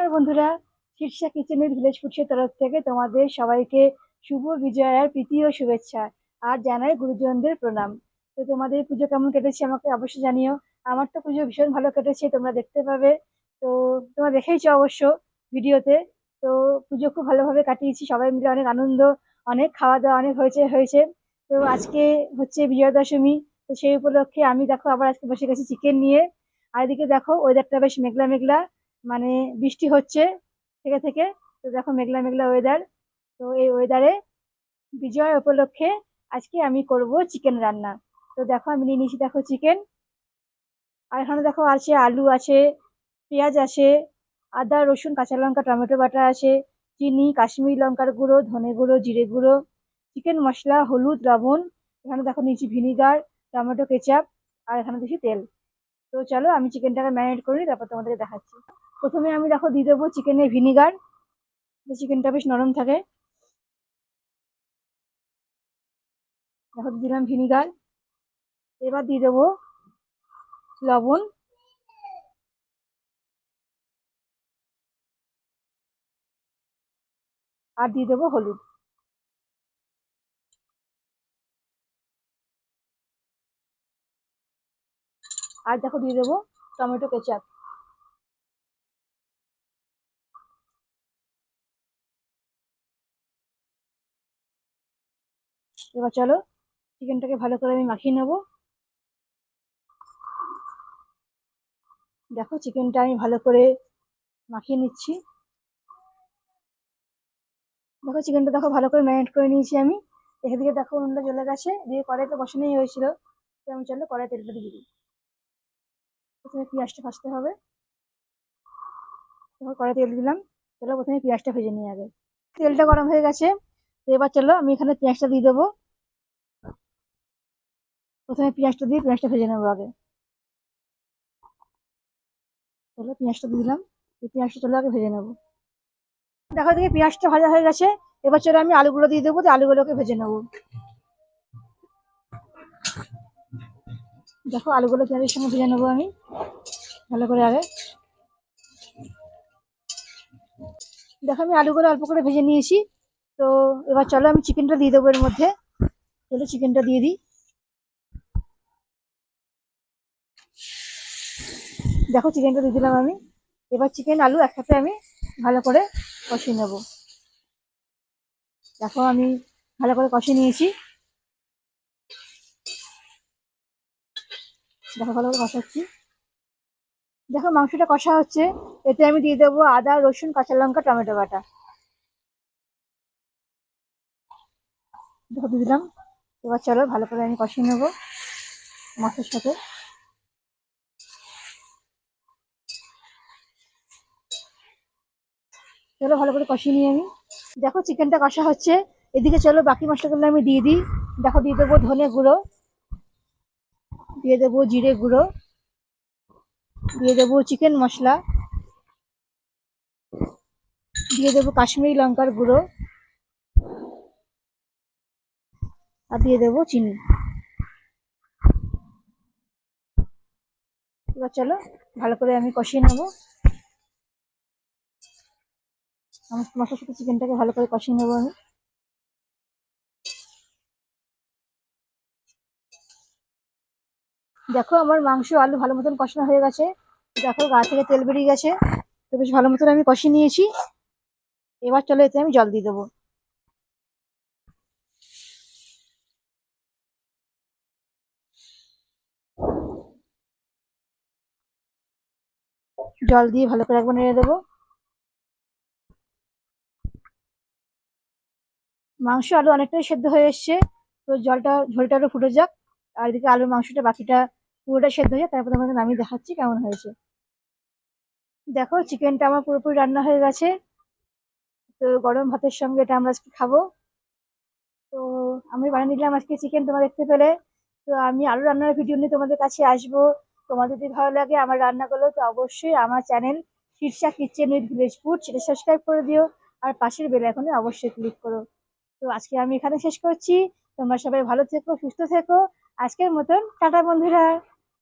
নমস্কার বন্ধুরা, শীর্ষা কিচেনের ভিলেজ ফুডসের তরফ থেকে তোমাদের সবাইকে শুভ বিজয়ার প্রীতি ও শুভেচ্ছা আর জানাই গুরুজনদের প্রণাম। তো তোমাদের পুজো কেমন কেটেছে আমাকে অবশ্যই জানিও। আমার তো পুজো ভীষণ ভালো কেটেছে, তোমরা দেখতে পাবে। তো তোমরা দেখেইছো অবশ্য ভিডিওতে। তো পুজো খুব ভালোভাবে কাটিয়েছি, সবাই মিলে অনেক আনন্দ, অনেক খাওয়া দাওয়া অনেক হয়েছে হয়েছে। তো আজকে হচ্ছে বিজয়া দশমী তো সেই উপলক্ষে আমি দেখো আবার আজকে বসে গেছি চিকেন নিয়ে। আর এদিকে দেখো ওয়েদারটা বেশ মেঘলা মেঘলা। মানে বৃষ্টি হচ্ছে থেকে থেকে। তো দেখো মেঘলা মেঘলা ওয়েদার তো এই ওয়েদারে বিজয় উপলক্ষে আজকে আমি করব চিকেন রান্না। তো দেখো আমি নিয়ে নিয়েছি দেখো চিকেন আর এখানে দেখো আছে আলু আছে, পেঁয়াজ আছে, আদা, রসুন, কাঁচা লঙ্কা, টমেটো বাটা আছে, চিনি, কাশ্মীরি লঙ্কার গুঁড়ো, ধনে গুঁড়ো, জিরে গুঁড়ো চিকেন মশলা, হলুদ, লবণ। এখানে দেখো নিয়েছি ভিনিগার টমেটো কেচাপ আর এখানে দিয়েছি তেল। তো চলো আমি চিকেনটাকে ম্যারিনেট করে নিই, তারপর তোমাদেরকে দেখাচ্ছি। প্রথমে আমি দেখো দিয়ে দেবো চিকেনের ভিনিগার। চিকেনটা বেশ নরম থাকে। দেখো দিলাম ভিনিগার। এবার দিয়ে দেবো লবণ। আর দিয়ে দেবো হলুদ। আর দেখো দিয়ে দেবো টমেটো কেচাপ। এবার চলো চিকেনটাকে ভালো করে আমি মাখিয়ে নেব। দেখো চিকেনটা আমি ভালো করে মাখিয়ে নিচ্ছি। দেখো চিকেনটা দেখো, ভালো করে ম্যারিনেট করে নিয়েছি আমি। এদিকে দেখো, উনুনটা জ্বলে গেছে। দিয়ে কড়াইতে বসানোই হয়েছিল। আমি চলো, কড়াই তেলটা দিয়ে দিই। প্রথমে পেঁয়াজটা ভাজতে হবে। এবার কড়াই তেল দিলাম। চলো, প্রথমে পেঁয়াজটা ভেজে নিই আগে। তেলটা গরম হয়ে গেছে। এবার চলো আমি এখানে পেঁয়াজটা দিয়ে দেবো। প্রথমে পেঁয়াজটা দিয়ে পেঁয়াজটা ভেজে নেব আগে। চলো পেঁয়াজটা দিয়ে দিলাম। পেঁয়াজটা চলো আগে ভেজে নেব। দেখো দেখি পেঁয়াজটা ভাজা হয়ে গেছে। এবার চলো আমি আলুগুলো দিয়ে দেবো আলুগুলোকে ভেজে নেব। দেখো আলুগুলো পেঁয়াজের সঙ্গে ভেজে নেব আমি। ভালো করে আগে। দেখো আমি আলুগুলো অল্প করে ভেজে নিয়েছি। তো এবার চলো আমি চিকেনটা দিয়ে দেবো এর মধ্যে। চলো চিকেনটা দিয়ে দিই। দেখো চিকেনটা দিয়ে দিলাম আমি। এবার চিকেন আলু একসাথে আমি ভালো করে কষিয়ে নেব। দেখো আমি ভালো করে কষিয়ে নিয়েছি। দেখো ভালো করে কষাচ্ছি। দেখো মাংসটা কষা হচ্ছে। এতে আমি দিয়ে দেবো আদা, রসুন, কাঁচা লঙ্কা, টমেটো বাটা। দিয়ে দিলাম। এবার চলো ভালো করে আমি কষিয়ে নেব মাছের সাথে। চলো ভালো করে কষিয়ে নিই আমি। দেখো চিকেনটা কষা হচ্ছে। এদিকে চলো বাকি মশলাগুলো আমি দিয়ে দিই। দেখো দিয়ে দেবো ধনে গুঁড়ো, দিয়ে দেবো জিরে গুঁড়ো, দিয়ে দেবো চিকেন মশলা, দিয়ে দেবো কাশ্মীরি লঙ্কার গুঁড়ো আর দিয়ে দেবো চিনি। এবার চলো, ভালো করে আমি কষিয়ে নেব। আমার মশলার সাথে চিকেনটাকে ভালো করে কষিয়ে নেব আমি। দেখো আমার মাংস আলু ভালো মতন কষানো হয়ে গেছে। দেখো গা থেকে তেল বেরিয়ে গেছে। তো বেশ ভালো মতন আমি কষিয়ে নিয়েছি। এবার চলো এতে আমি জল দিয়ে দেবো। জল দিয়ে ভালো করে একবার নেড়ে দেবো। মাংস আলু অনেকটাই সেদ্ধ হয়ে এসছে, তো জলটা, ঝোলটা আরও ফুটে যাক। আর এদিকে আলুর মাংসটা, বাকিটা পুরোটা সেদ্ধ হয়ে যাক তারপর তোমাদের নামিয়ে দেখাচ্ছি কেমন হয়েছে। দেখো চিকেনটা আমার পুরোপুরি রান্না হয়ে গেছে। তো গরম ভাতের সঙ্গে এটা আমরা আজকে খাব। তো আমি বানিয়ে নিলাম আজকে চিকেন তোমরা দেখতে পেলে। তো আমি আরও রান্নার ভিডিও নিয়ে তোমাদের কাছে আসব। তোমাদের যদি ভালো লাগে আমার রান্নাগুলো, তো অবশ্যই আমার channel Shirsha kitchen with village food সেটা সাবস্ক্রাইব করে দিও। আর পাশের বেল এখনই অবশ্যই ক্লিক করো। তো আজকে আমি এখানে শেষ করছি। তোমরা সবাই ভালো থেকো, সুস্থ থেকো। আজকের মতন, টাটা বন্ধুরা।